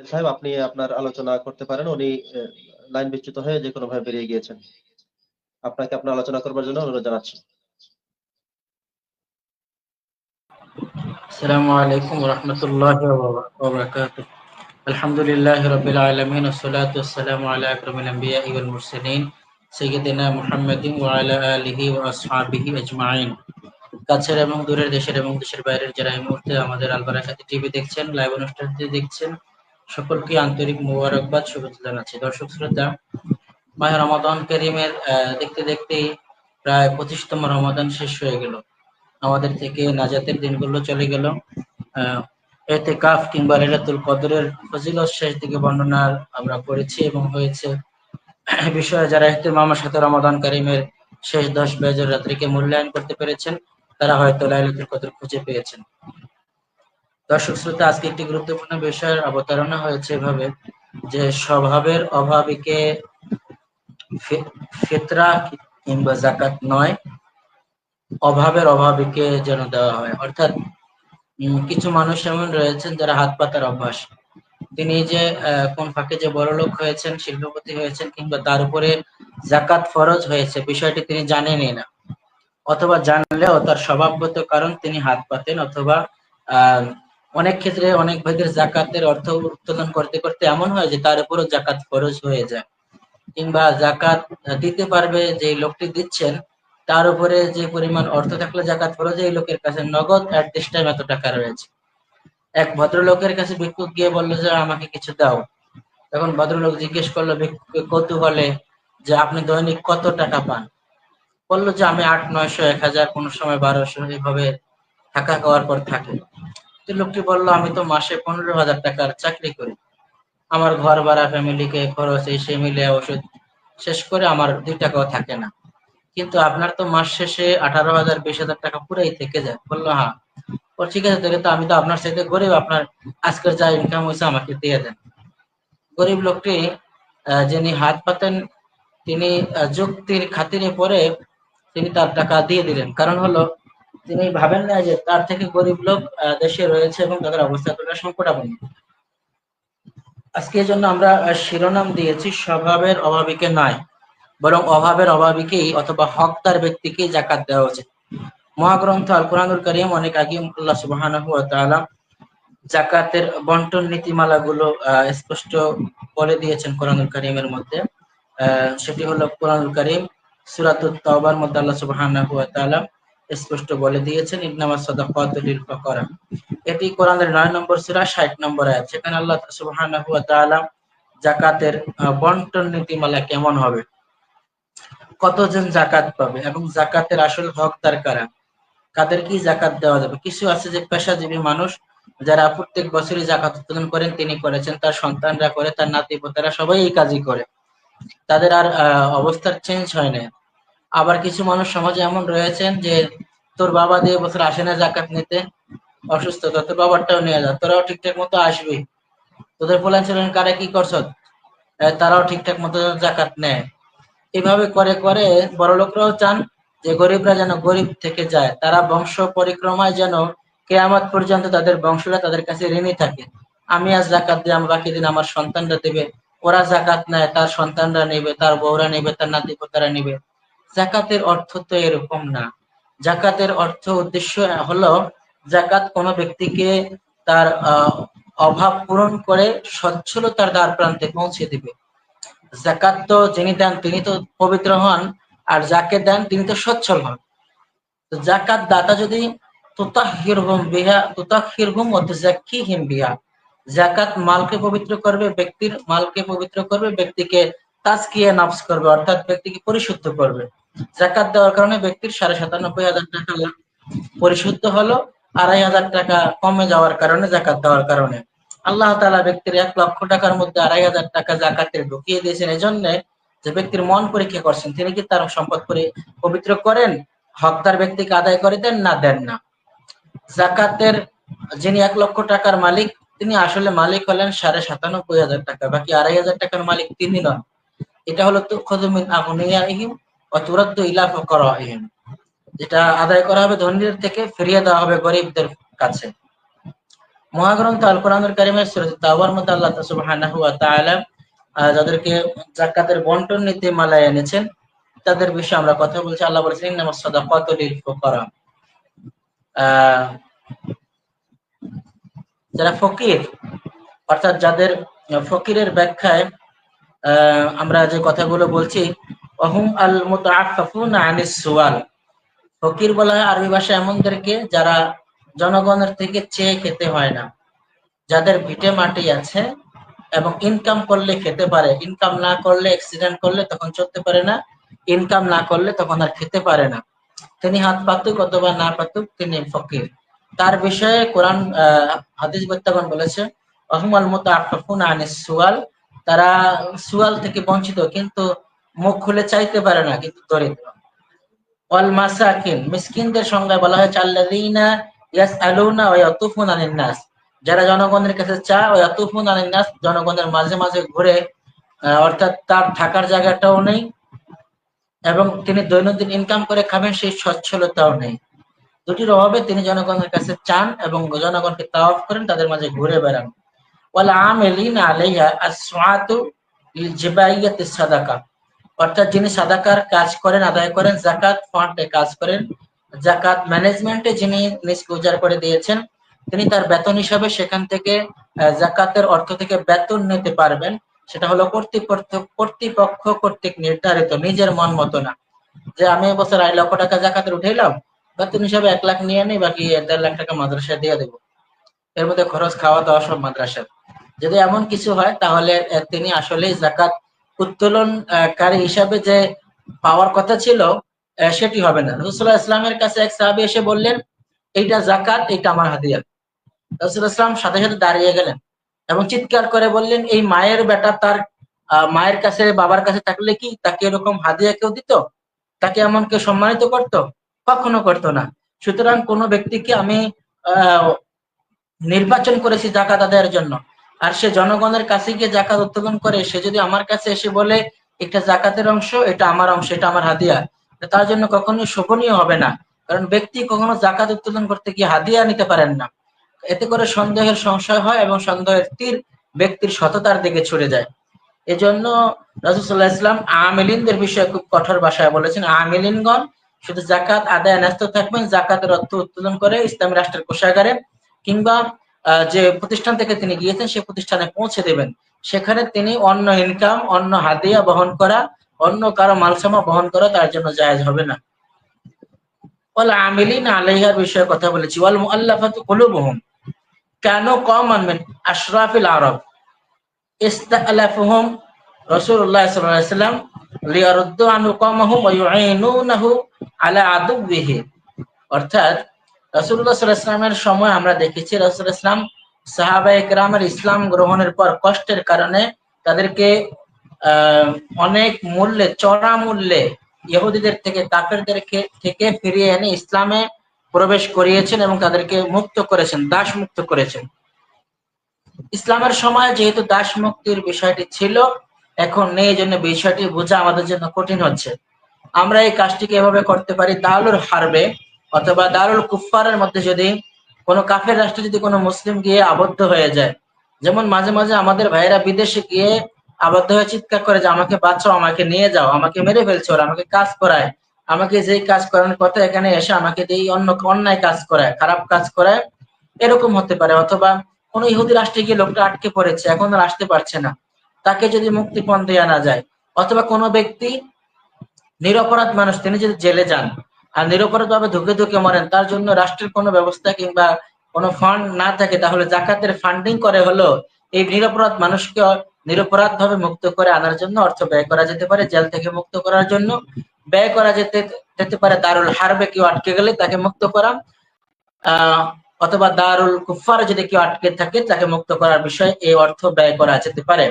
আদিল সাহেব আপনি আপনার আলোচনা করতে পারেন উনি আহ, লাইন বিচ্যুত হয়ে যে কোনো ভাবে বেরিয়ে গিয়েছেন আপনাকে আপনার আলোচনা করবার জন্য অনুরোধ জানাচ্ছি السلام عليكم ورحمة الله وب- وبركاته الحمد لله رب العالمين والصلاة والسلام على أكرم الأنبياء والمرسلين سيدنا محمد وعلى آله وأصحابه أجمعين কাছের এবং দূরের দেশের এবং দেশের বাইরের যারা এই মুহূর্তে আমাদের আলবারাকাতি টিভি দেখছেন লাইভ অনুষ্ঠানটি দেখছেন সকলকে আন্তরিক মুবারকবাদ, শুভেচ্ছা জানাচ্ছি। দর্শক শ্রোতা, মাহে রমাদান করিমের দেখতে দেখতেই প্রায় পঁচিশতম রমাদান শেষ হয়ে গেল। আমাদের থেকে নাজাতের দিনগুলো চলে গেল। এতে কাফ কিংবা লেলাতুল কদরের ফজিলত শেষ দিকে বর্ণনা আমরা করেছি এবং হয়েছে। বিষয়ে যারা ইহতিমামের সাথে রমাদান কারিমের শেষ দশ বেজর রাত্রিকে মূল্যায়ন করতে পেরেছেন, তারা হয়তো লাইলাতুল কদর খুঁজে পেয়েছেন। দর্শক শ্রোতা আজকে একটি গুরুত্বপূর্ণ বিষয়ের অবতারণা হয়েছে এভাবে যে স্বভাবের অভাবীকে ফেতরা কিংবা জাকাত নয় অভাবের অভাবীকে যেন দেওয়া হয়। অর্থাৎ কিছু মানুষ এমন রয়েছেন যারা হাত পাতার অভ্যাস। তিনি যে কোন ফাঁকে যে বড়লোক হয়েছেন শিল্পপতি হয়েছেন কিংবা তার উপরে জাকাত ফরজ হয়েছে বিষয়টি তিনি জানেনই না। অথবা জানলেও তার স্বভাবগত কারণ তিনি হাত পাতেন অথবা আহ, অনেক ক্ষেত্রে অনেক ভাগের জাকাতের অর্থ উত্তোলন করতে করতে এমন হয় যে তার উপরও জাকাত খরচ হয়ে যায়। কিংবা জাকাত দিতে পারবে যে লোকটি দিচ্ছেন, তার উপরে যে পরিমাণ অর্থ থাকলে জাকাত খরচ এই লোকের কাছে নগদ অ্যাট দিস টাইম এত টাকা রয়েছে। এক ভদ্রলোকের কাছে ভিক্ষুক গিয়ে বলল যে, আমাকে কিছু দাও। তখন ভদ্রলোক জিজ্ঞেস করল ভিক্ষুককে কৌতূহলে যে, আপনি দৈনিক কত টাকা পান? বলল যে, আমি আট, নয়শো, এক হাজার, কোনো সময় বারোশো, এইভাবে থাকা খাওয়ার পর থাকে। লোকটি বলল, আমি তো মাসে পনেরো হাজার টাকার চাকরি করি। আমার ঘর ভাড়া ফ্যামিলিকে খরচ এই সে মিলে ওষুধ শেষ করে আমার দুই টাকাও থাকে না। কিন্তু আপনার তো মাস শেষে আঠারো হাজার, বিশ হাজার টাকা পুরাই থেকে যায়। বলল হ্যাঁ। ও, ঠিক আছে, তাহলে তো আমি তো আপনার সাথে গরিব। আপনার আজকের যা ইনকাম হয়েছে আমাকে দিয়ে দেন। গরিব লোকটি যিনি হাত পাতেন, তিনি যুক্তির খাতিরে পরে তিনি তার টাকা দিয়ে দিলেন। কারণ হলো তিনি ভাবেন না যে তার থেকে গরিব লোক দেশে রয়েছে এবং তাদের অবস্থা এতটা সংকটাপন্ন। আজকে জন্য আমরা শিরোনাম দিয়েছি, স্বভাবের অভাবীকে নয় বরং অভাবের অভাবীকেই অথবা হকদার ব্যক্তিকেই জাকাত দেওয়া উচিত। মহাগ্রন্থ আল কোরআনুল করিম অনেক আগে আল্লাহ তাআলা জাকাতের বন্টন নীতিমালাগুলো স্পষ্ট বলে দিয়েছেন কোরআনুল করিমের মধ্যে। সেটি হলো কোরআনুল করিম, সূরাতুত মধ্যে আল্লাহ তাআলা স্পষ্ট বলে দিয়েছেন ইন্নামাস সাদাকাতু লিল ফাকারা। এটি কোরআনের 9 নম্বর সূরা 60 নম্বর আয়াত। সেখানে আল্লাহ সুবহানাহু ওয়া তাআলা জাকাতের আহ, বন্টন নীতিমালা কেমন হবে? কতজন জাকাত পাবে এবং জাকাতের আসল হকদার কারা? কাদের কি জাকাত দেওয়া যাবে? কিছু আছে যে পেশাজীবী মানুষ যারা প্রত্যেক বছরই জাকাত উত্তোলন করেন তিনি করেছেন তার সন্তানরা করে তার নাতি পোতারা সবাই এই কাজই করে। তাদের আর অবস্থার চেঞ্জ হয় না আবার কিছু মানুষ সমাজে এমন রয়েছেন যে তোর বাবা দিয়ে বছর আসে না জাকাত নিতে অসুস্থতা তোর বাবারটাও নিয়ে যা, তোরাও ঠিকঠাক মতো আসবি। তোদের পোলান ছিলেন কারা কি করছ? তারাও ঠিকঠাক মতো জাকাত নেয়। এভাবে করে করে বড় লোকরাও চান যে গরিবরা যেন গরিব থেকে যায়। তারা বংশ পরিক্রমায় যেন কেয়ামত পর্যন্ত তাদের বংশরা তাদের কাছে ঋণী থাকে। আমি আজ জাকাত দিই আমার বাকি দিন আমার সন্তানরা দেবে। ওরা জাকাত নেয়, তার সন্তানরা নেবে, তার বউরা নেবে, তার নাতি পোতারা নেবে। জাকাতের অর্থ তো এরকম না। জাকাতের অর্থ, উদ্দেশ্য হলো জাকাত কোনো ব্যক্তিকে তার অভাব পূরণ করে সচ্ছলতার দ্বার প্রান্তে পৌঁছে দিবে। জাকাত তো যিনি দেন, তিনি তো পবিত্র হন, আর যাকে দেন, তিনি তো সচ্ছল হন। জাকাত দাতা যদি বিহা বিহা। জাকাত মালকে পবিত্র করবে, ব্যক্তির মালকে পবিত্র করবে, ব্যক্তিকে তাজকিয়া নাফস করবে, অর্থাৎ ব্যক্তিকে পরিশুদ্ধ করবে। জাকাত দেওয়ার কারণে ব্যক্তির সাড়ে সাতানব্বই হাজার টাকা পরিশুদ্ধ হলো, আড়াই হাজার টাকা কমে যাওয়ার কারণে, জাকাত দেওয়ার কারণে। আল্লাহ তালা ব্যক্তির এক লক্ষ টাকার মধ্যে আড়াই হাজার টাকা জাকাতে ঢুকিয়ে দিয়েছেন। এই জন্য যে ব্যক্তির মন পরীক্ষা করছেন, তিনি কি তার সম্পদ করে পবিত্র করেন, হকদার ব্যক্তিকে আদায় করে দেন না দেন না? জাকাতের যিনি এক লক্ষ টাকার মালিক, তিনি আসলে মালিক হলেন সাড়ে সাতানব্বই হাজার টাকা, বাকি আড়াই হাজার টাকার মালিক তিনি নন। এটা হলো তো খদমিন আগুনিয়াহিম অতুরাদ্দ ইলা ফকরাহিম যেটা আদায় করা হবে ধনীদের থেকে, ফিরিয়ে দেওয়া হবে গরিবদের কাছে। মহাগ্রন্থ আল কোরআনুল কারিমের সূরা তাওবার মধ্যে আল্লাহ সুবহানাহু ওয়া তাআলা যাদেরকে জাকাতের বন্টন নীতি মালায় এনেছেন, তাদের বিষয়ে আমরা কথা বলছি। আল্লাহ বলেছেন, ইন্নামাস সাদাকাতু লিল ফুকারা। যারা ফকির, অর্থাৎ যাদের ফকিরের ব্যাখ্যায় আমরা যে কথাগুলো বলছি অহুম আল মুতাআফফাফুনা আনিস সুয়াল। ফকির বলা হয় আরবি ভাষায় এমনদেরকে যারা জনগণের থেকে চেয়ে খেতে হয় না, যাদের ভিটে মাটি আছে এবং ইনকাম করলে খেতে পারে। ইনকাম না করলে অ্যাক্সিডেন্ট করলে তখন চলতে পারে না ইনকাম না করলে তখন আর খেতে পারে না। তিনি হাত পাতুক অথবা না পাতুক, তিনি ফকির। তার বিষয়ে কোরআন হাদিস বক্তাগণ বলেছে অহমাল মতো আফাফুন আনিস সুয়াল। তারা সুয়াল থেকে বঞ্চিত, কিন্তু মুখ খুলে চাইতে পারে না, কিন্তু দরিদ্র। ওয়াল মাসাকিন, মিসকিনদের সংজ্ঞা বলা হয়েছে, আল্লাযীনা ইয়াসআলুনা ওয়া ইয়াতুফুনা আনিন নাস যারা জনগণের কাছে চা ওয়া ইয়াতুফুনা আনিন জনগণের মাঝে মাঝে ঘুরে অর্থাৎ তার থাকার জায়গাটাও নেই, এবং তিনি দৈনন্দিন ইনকাম করে খাবেন, সেই সচ্ছলতাও নেই। দুটির অভাবে তিনি জনগণের কাছে চান এবং জনগণকে তাওয়াফ করেন, তাদের মাঝে ঘুরে বেড়ান। ওয়াল আমিলিনা আলাইহা জিবাইয়াতিস সাদাকা। অর্থাৎ যিনি সাদাকার কাজ করেন, আদায় করেন জাকাত ফান্ডে কাজ করেন জাকাত ম্যানেজমেন্টে যিনি নিজকে উজাড় করে দিয়েছেন, তিনি তার বেতন হিসাবে সেখান থেকে জাকাতের অর্থ থেকে বেতন নিতে পারবেন। সেটা হলো কর্তৃপক্ষ কর্তৃপক্ষ কর্তৃক নির্ধারিত, নিজের মন মতো না। যে আমি এবছর আড়াই লক্ষ টাকা জাকাতের উঠাইলাম, বেতন হিসাবে এক লাখ নিয়ে নেই, বাকি দেড় লাখ টাকা মাদ্রাসায় দিয়ে দেবো। এর মধ্যে খরচ খাওয়া দাওয়া সব মাদ্রাসার। যদি এমন কিছু হয়, তাহলে তিনি আসলেই জাকাত উত্তোলনকারী হিসাবে যে পাওয়ার কথা ছিল সেটি হবে না। রসুল্লাহ ইসলামের কাছে এক সাহাবি এসে বললেন, এইটা জাকাত এইটা আমার হাদিয়া রসুল্লাহ ইসলাম সাথে সাথে দাঁড়িয়ে গেলেন এবং চিৎকার করে বললেন, এই মায়ের বেটা তার মায়ের কাছে, বাবার কাছে থাকলে কি তাকে এরকম হাদিয়া কেউ দিত? তাকে এমন কেউ সম্মানিত করত? কখনো করতো না। সুতরাং কোনো ব্যক্তিকে আমি নির্বাচন করেছি জাকাত আদায়ের জন্য। আর সে জনগণের কাছে গিয়ে জাকাত উত্তোলন করে, সে যদি আমার কাছে এসে বলে, এটা জাকাতের অংশ, এটা আমার অংশ, এটা আমার হাদিয়া তার জন্য কখনোই শোভনীয় হবে না। কারণ ব্যক্তি কখনো জাকাত উত্তোলন করতে গিয়ে হাদিয়া নিতে পারেন না। এতে করে সন্দেহের সংশয় হয় এবং সন্দেহের তীর ব্যক্তির সততার দিকে ছুড়ে যায়। এজন্য রাজুসাল্লাহ ইসলাম আমিলিনদের বিষয়ে খুব কঠোর ভাষায় বলেছেন, আমিলিনগণ শুধু জাকাত আদায় ন্যস্ত থাকবেন, জাকাতের অর্থ উত্তোলন করে ইসলামী রাষ্ট্রের কোষাগারে কিংবা যে প্রতিষ্ঠান থেকে তিনি গিয়েছেন, সেই প্রতিষ্ঠানে পৌঁছে দেবেন। সেখানে তিনি অন্য ইনকাম অন্য হাদিয়া বহন করা, অন্য কারও মালসামা বহন করা তার জন্য জায়েজ হবে না। ওয়াল আমিলিন আলাইহার বিষয়ে কথা বলেছি। ওয়াল মুআল্লাফাতু কুলুবুহুম। কেন আশরাফিল আরব। ইস্তালাফুহুম রাসূলুল্লাহ সাল্লাল্লাহু আলাইহি সাল্লাম লিয়ারুদ্দু আনহু কওমাহুম ওয়া ইউঈনুনাহু আলা আদুবিহি অর্থাৎ সাল্লাল্লাহু সময় আমরা দেখেছি, রাসূলুল্লাহ ইসলাম সাহাবা একরামের ইসলাম গ্রহণের পর কষ্টের কারণে তাদেরকে অনেক মূল্যে, চড়া মূল্যে ইহুদিদের থেকে, কাফেরদের থেকে ফিরিয়ে এনে ইসলামে প্রবেশ করিয়েছেন এবং তাদেরকে মুক্ত করেছেন দাস মুক্ত করেছেন। ইসলামের সময় যেহেতু দাস মুক্তির বিষয়টি ছিল, এখন নেই এই জন্য বিষয়টি বোঝা আমাদের জন্য কঠিন হচ্ছে। আমরা এই কাজটিকে এভাবে করতে পারি দারুল হারবে। অথবা দারুল কুফারের মধ্যে যদি কোনো কাফের রাষ্ট্রে, যদি কোনো মুসলিম গিয়ে আবদ্ধ হয়ে যায়, যেমন মাঝে মাঝে আমাদের ভাইয়েরা বিদেশে গিয়ে আবদ্ধ হয়ে চিৎকার করে যে, আমাকে বাঁচাও, আমাকে নিয়ে যাও, আমাকে মেরে ফেলছে ওরা, আমাকে কাজ করায়, আমাকে যেই কাজ করানোর কথা এখানে এসে আমাকে যেই অন্য অন্যায় কাজ করায়, খারাপ কাজ করায়, এরকম হতে পারে। অথবা কোনো ইহুদি রাষ্ট্রে গিয়ে লোকটা আটকে পড়েছে, এখন আর আসতে পারছে না, তাকে যদি মুক্তিপণ দেওয়া না যায়, অথবা কোনো ব্যক্তি নিরপরাধ মানুষ, তিনি যদি জেলে যান আর নিরপরাধ ভাবে ধুকে ধুকে মরেন, তার জন্য রাষ্ট্রের কোনো ব্যবস্থা কিংবা কোনো ফান্ড না থাকে, তাহলে জাকাতের ফান্ডিং করে হলো এই নিরপরাধ মানুষকে নিরপরাধ ভাবে মুক্ত করে আনার জন্য অর্থ ব্যয় করা যেতে পারে, জেল থেকে মুক্ত করার জন্য। ব্যয় করা যেতে যেতে পারে দারুল হারবে কেউ আটকে গেলে তাকে মুক্ত করা অথবা দারুল কুফার যদি কেউ আটকে থাকে তাকে মুক্ত করার বিষয়ে এই অর্থ ব্যয় করা যেতে পারে।